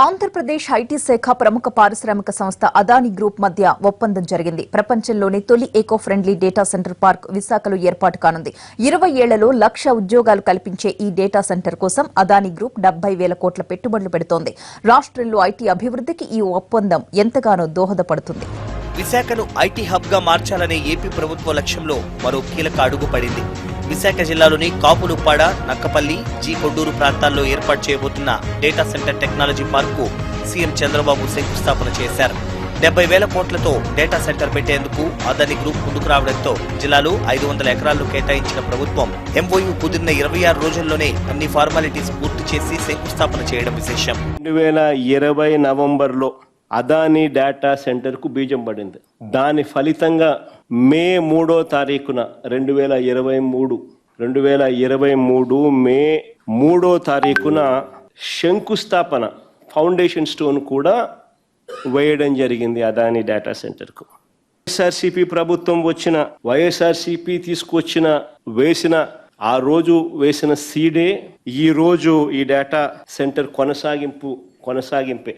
Andhra Pradesh IT శాఖ ప్రముఖ పారిశ్రామిక సంస్థ అదానీ గ్రూప్ మధ్య ఒప్పందం జరిగింది. ప్రపంచంలోని తొలి ఏకో ఫ్రెండ్లీ డేటా సెంటర్ పార్క్ విశాఖలో ఏర్పాటు కానుంది. ఇరవై ఏళ్ళలో లక్ష ఉద్యోగాలు కల్పించే ఈ డేటా సెంటర్ కోసం అదానీ గ్రూప్ డెబ్బై వేల కోట్ల పెట్టుబడులు పెడుతోంది. రాష్ట్రంలో ఐటీ అభివృద్ధికి ఈ ఒప్పందం ఎంతగానో దోహదపడుతుంది. విశాఖను ఐటీ హబ్గా మార్చాలనే ఏపీ ప్రభుత్వ లక్ష్యంలో మరో కీలక అడుగు పడింది. విశాఖ జిల్లాలోని కాపులుప్పాడ నక్కపల్లి జీ కొడ్డూరు ప్రాంతాల్లో ఏర్పాటు చేయబోతున్న data centre technology park CM Chandrababu శంకుస్థాపన చేశారు. డెబ్బై వేల కోట్లతో డేటా సెంటర్ పెట్టేందుకు అదాని గ్రూప్ ముందుకు రావడంతో జిల్లాలో ఐదు వందల ఎకరాలు కేటాయించిన ప్రభుత్వం ఎంఓయూ కుదిరిన ఇరవై ఆరు రోజుల్లోనే అన్ని ఫార్మాలిటీస్ పూర్తి చేసి శంకుస్థాపన చేయడం విశేషం. రెండు వేల ఇరవై నవంబర్లో అదాని డేటా సెంటర్కు బీజం పడింది. దాని ఫలితంగా మే మూడో తారీఖున రెండు వేల ఇరవై మూడు రెండు వేల ఇరవై మూడు మే మూడో తారీఖున శంకుస్థాపన ఫౌండేషన్ స్టోన్ కూడా వేయడం జరిగింది అదాని డేటా సెంటర్కు. వైఎస్ఆర్సీపీ ప్రభుత్వం వచ్చిన వైఎస్ఆర్సీపీ తీసుకొచ్చిన వేసిన ఆ రోజు వేసిన సీడే ఈ రోజు ఈ డేటా సెంటర్ కొనసాగింపు కొనసాగింపే.